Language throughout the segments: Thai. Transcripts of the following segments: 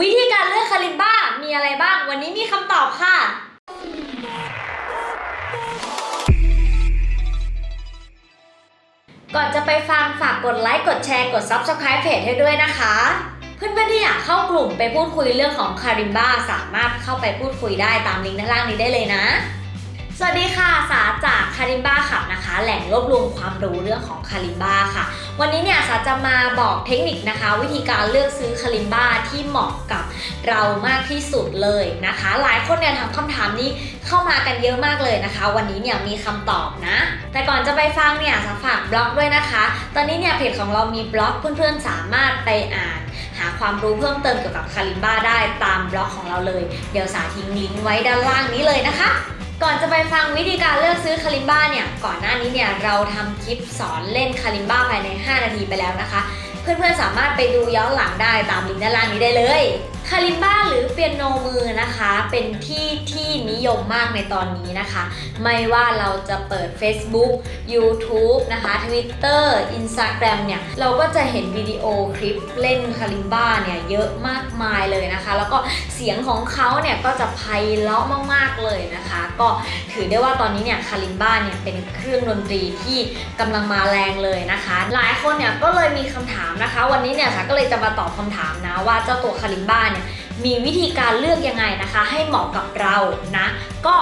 วิธีการเลือกคาลิมบ้ามีอะไรบ้าง วันนี้มีคำตอบค่ะ ก่อนจะไปฟังฝากกดไลค์กดแชร์กด Subscribe เพจให้ด้วยนะคะ เพื่อนๆที่อยากเข้ากลุ่มไปพูดคุยเรื่องของคาริมบ้าสามารถเข้าไปพูดคุยได้ตามลิงก์ด้านล่างนี้ได้เลยนะ สวัสดีค่ะ สาจากคาริมบ้าขับนะคะ แหล่งรวบรวมความรู้เรื่องของคาริมบ้าค่ะ วันนี้เนี่ยสาจะมาบอกเทคนิคนะคะ วิธีการเลือกซื้อคาริมบ้าที่เหมาะกับเรามากที่สุดเลยนะคะ หลายคนเนี่ยถามคำถามนี้เข้ามากันเยอะมากเลยนะคะ วันนี้เนี่ยมีคำตอบนะ แต่ก่อนจะไปฟังเนี่ยสาฝากบล็อกด้วยนะคะ ตอนนี้เนี่ยเพจของเรามีบล็อกเพื่อนๆสามารถไปอ่าน หาความรู้เพิ่มเติมเกี่ยวกับคาริมบ้าได้ตามบล็อกของเราเลย เดี๋ยวสาทิ้งลิงก์ไว้ด้านล่างนี้เลยนะคะ ก่อนจะไปฟังวิธีการเลือกซื้อคาลิมบ้าเนี่ย ก่อนหน้านี้เนี่ยเราทำคลิปสอนเล่นคาลิมบ้าภายใน 5 นาทีไปแล้วนะคะ เพื่อนๆสามารถไปดูย้อนหลังได้ตามลิงก์ด้านล่างนี้ได้เลยาลิมบ้าหรือเปียโนมือนะคะ เป็นที่ที่นิยมมากในตอนนี้นะคะ ไม่ว่าเราจะเปิด Facebook YouTube นะคะ Twitter Instagram เนี่ย เราก็จะเห็นวิดีโอคลิปเล่นคาลิมบ้าเนี่ย เยอะมากมายเลยนะคะ แล้วก็เสียงของเขาเนี่ย ก็จะไพเราะมาก ๆ เลยนะคะ ก็ถือได้ว่าตอนนี้เนี่ยคาลิมบ้าเนี่ย เป็นเครื่องดนตรีที่กำลังมาแรงเลยนะคะ หลายคนเนี่ยก็เลยมีคำถามนะคะ วันนี้เนี่ยฉันก็เลยจะมาตอบคำถามนะว่าเจ้าตัวคาลิมบ้าเนี่ย มีวิธีการเลือกยังไงนะคะ ให้เหมาะกับเรานะ ก็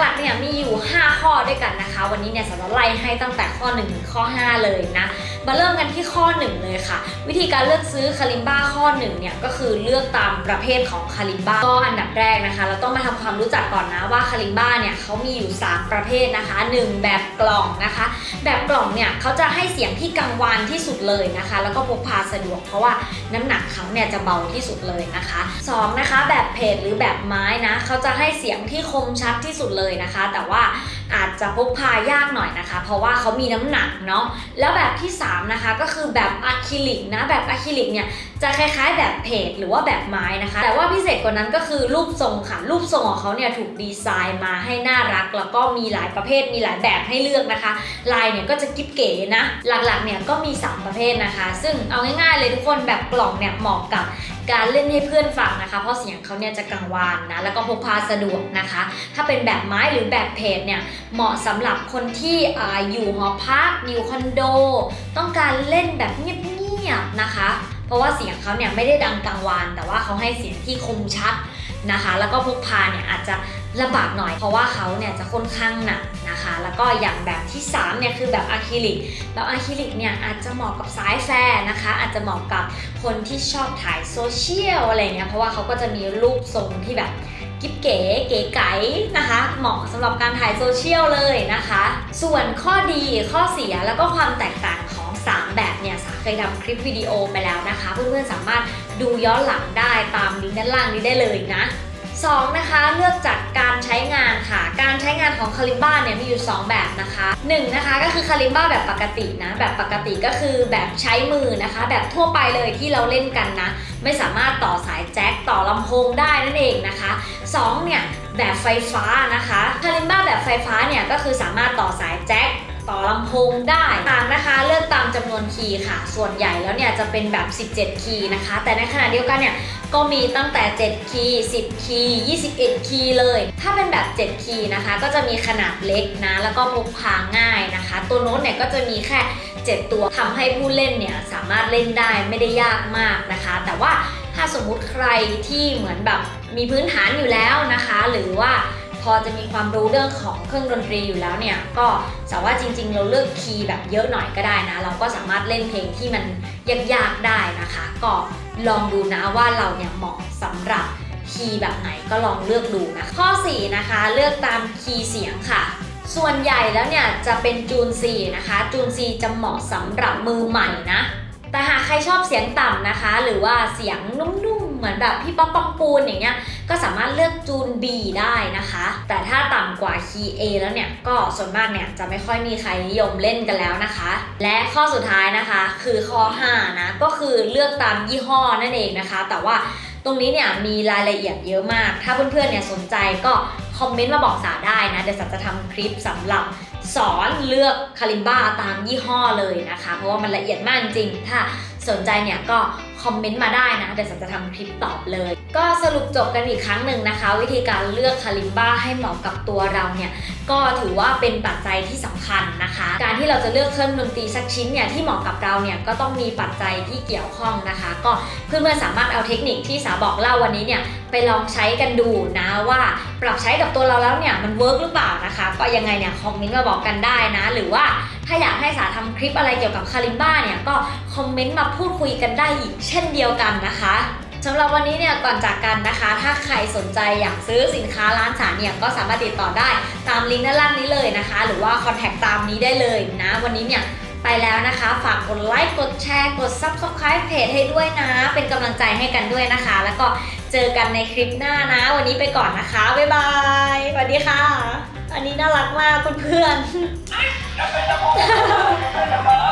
หลักๆเนี่ยมีอยู่ 5 ข้อด้วยกันนะคะ วันนี้เนี่ยสำหรับไล่ให้ตั้งแต่ข้อ1ถึงข้อ 5 เลยนะ มาเริ่มกันที่ข้อ1เลยค่ะ วิธีการเลือกซื้อคาลิมบ้าข้อ1เนี่ยก็คือเลือกตามประเภทของคาลิมบ้าก็อันดับแรกนะคะ เราต้องมาทำความรู้จักก่อนนะว่าคาลิมบ้าเนี่ยเขามีอยู่ 3 ประเภทนะคะ 1 แบบกล่องนะคะ แบบกล่องเนี่ยเขาจะให้เสียงที่กังวานที่สุดเลยนะคะ แล้วก็พกพาสะดวกเพราะว่าน้ำหนักเขาเนี่ยจะเบาที่สุดเลยนะคะสองนะคะ แบบเพจหรือแบบไม้นะเขาจะให้เสียงที่คมชัดที่สุดเลยนะคะ แต่ว่า อาจจะพกพายากหน่อยนะคะ เพราะว่าเขามีน้ำหนักเนาะแล้วแบบที่สามนะคะก็คือแบบอะคริลิกนะแบบอะคริลิกเนี่ยจะคล้ายๆแบบเพจหรือว่าแบบไม้นะคะ แต่ว่าพิเศษกว่านั้นก็คือรูปทรงค่ะ รูปทรงของเขาเนี่ยถูกดีไซน์มาให้น่ารัก แล้วก็มีหลายประเภทมีหลายแบบให้เลือกนะคะ ลายเนี่ยก็จะกิ๊บเก๋นะ หลักๆเนี่ยก็มี 3 ประเภทนะคะ ซึ่งเอาง่ายๆเลยทุกคนแบบกล่องเนี่ยเหมาะกับ การเล่นให้เพื่อนฟังนะคะ เพราะเสียงเขาเนี่ยจะกังวานนะแล้วก็พกพาสะดวกนะคะ ถ้าเป็นแบบไม้หรือแบบเพจเนี่ยเหมาะสำหรับคนที่ออยู่หอพักอยู่คอนโด ต้องการเล่นแบบเงียบๆนะคะ เพราะว่าเสียงเขาเนี่ยไม่ได้ดังกังวาน แต่ว่าเขาให้เสียงที่คมชัด นะคะ แล้วก็พกพาเนี่ยอาจจะลำบากหน่อย เพราะว่าเขาเนี่ยจะค่อนข้างหนักนะคะ แล้วก็อย่างแบบที่3เนี่ยคือแบบอะคริลิกแบบอะคริลิกเนี่ยอาจจะเหมาะกับสายแฟร์นะคะ อาจจะเหมาะกับคนที่ชอบถ่ายโซเชียลอะไรเงี้ยเพราะว่าเขาก็จะมีรูปทรงที่แบบกิ๊บเก๋เก๋ไก๋นะคะ เหมาะสำหรับการถ่ายโซเชียลเลยนะคะ ส่วนข้อดีข้อเสียแล้วก็ความแตกต่างของ 3 แบบเนี่ยสา ยทำคลิปวิดีโอไปแล้วนะคะ เพื่อนๆสามารถดูย้อนหลังได้ตามลิงก์ด้านล่างนี้ได้เลยนะ 2 นะคะเลือกจากการใช้งานค่ะ การใช้งานของคาลิมบ้าเนี่ยมีอยู่ 2 แบบนะคะ 1 นะคะก็คือคาลิมบ้าแบบปกตินะ แบบปกติก็คือแบบใช้มือนะคะ แบบทั่วไปเลยที่เราเล่นกันนะ ไม่สามารถต่อสายแจ็คต่อลำโพงได้นั่นเองนะคะ 2 เนี่ยแบบไฟฟ้านะคะคาลิมบ้าแบบไฟฟ้าเนี่ยก็คือสามารถต่อสายแจ็ค ต่อลำโพงได้ต่างนะคะเลือกตามจำนวนคีย์ค่ะ ส่วนใหญ่แล้วเนี่ยจะเป็นแบบ 17 คีย์นะคะ แต่ในขณะเดียวกันเนี่ยก็มีตั้งแต่ 7 คีย์ 10 คีย์ 21 คีย์เลย ถ้าเป็นแบบ 7 คีย์นะคะ ก็จะมีขนาดเล็กนะ แล้วก็พกพาง่ายนะคะ ตัวโน้ตเนี่ยก็จะมีแค่ 7 ตัวทำให้ผู้เล่นเนี่ยสามารถเล่นได้ไม่ได้ยากมากนะคะ แต่ว่าถ้าสมมุติใครที่เหมือนแบบมีพื้นฐานอยู่แล้วนะคะ หรือว่า อจะมีความรู้เรื่องของเครื่องดนตรีอยู่แล้วเนี่ย ก็สามารถจริง ๆ เราเลือกคีย์แบบเยอะหน่อยก็ได้นะ เราก็สามารถเล่นเพลงที่มันยากๆได้นะคะ ก็ลองดูนะว่าเราเนี่ยเหมาะสำหรับคีย์แบบไหนก็ลองเลือกดูนะข้อ 4 นะคะ เลือกตามคีย์เสียงค่ะ ส่วนใหญ่แล้วเนี่ยจะเป็นจูน C นะคะ จูน C จะเหมาะสำหรับมือใหม่นะแต่หากใครชอบเสียงต่ำนะคะ หรือว่าเสียงนุ่ม เหมือนแบบพี่ป๊อปปองปูนอย่างเงี้ยก็สามารถเลือกจูน B ได้นะคะ แต่ถ้าต่ำกว่าคีย์ A แล้วเนี่ย ก็ส่วนมากเนี่ยจะไม่ค่อยมีใครนิยมเล่นกันแล้วนะคะ และข้อสุดท้ายนะคะ คือข้อ 5 นะ ก็คือเลือกตามยี่ห้อนั่นเองนะคะ แต่ว่าตรงนี้เนี่ยมีรายละเอียดเยอะมาก ถ้าเพื่อนๆเนี่ยสนใจก็คอมเมนต์มาบอกสาได้นะ เดี๋ยวสาจะทำคลิปสำหรับสอนเลือกคาลิมบ้าตามยี่ห้อเลยนะคะ เพราะว่ามันละเอียดมากจริง ถ้าสนใจเนี่ยก็ อมเมนต์มาได้นะ เดี๋ยวสันจะทำคลิปตอบเลย ก็สรุปจบกันอีกครั้งหนึ่งนะคะ วิธีการเลือกคาลิมบ้าให้เหมาะกับตัวเราเนี่ย ก็ถือว่าเป็นปัจจัยที่สำคัญนะคะ การที่เราจะเลือกเครื่องดนตรีสักชิ้นเนี่ยที่เหมาะกับเราเนี่ยก็ต้องมีปัจจัยที่เกี่ยวข้องนะคะ ก็เพื่อนๆสามารถเอาเทคนิคที่สาบอกเล่าวันนี้เนี่ยไปลองใช้กันดูนะว่าปรับใช้กับตัวเราแล้วเนี่ยมันเวิร์กหรือเปล่านะคะ ก็ยังไงเนี่ยคอมเมนต์มาบอกกันได้นะ หรือว่า ถ้าอยากให้สาทำคลิปอะไรเกี่ยวกับคาลิมบ้าเนี่ยก็คอมเมนต์มาพูดคุยกันได้อีกเช่นเดียวกันนะคะสำหรับวันนี้เนี่ยก่อนจากกันนะคะ ถ้าใครสนใจอยากซื้อสินค้าร้านสารเนี่ยก็สามารถติดต่อได้ตามลิงก์ด้านล่างนี้เลยนะคะ หรือว่าคอนแทคตามนี้ได้เลยนะ วันนี้เนี่ยไปแล้วนะคะ ฝากกดไลค์กดแชร์กด Subscribe เพจให้ด้วยนะ เป็นกำลังใจให้กันด้วยนะคะ แล้วก็เจอกันในคลิปหน้านะ วันนี้ไปก่อนนะคะ บ๊ายบายสวัสดีค่ะ อันนี้น่ารักมากเพื่อนๆ I am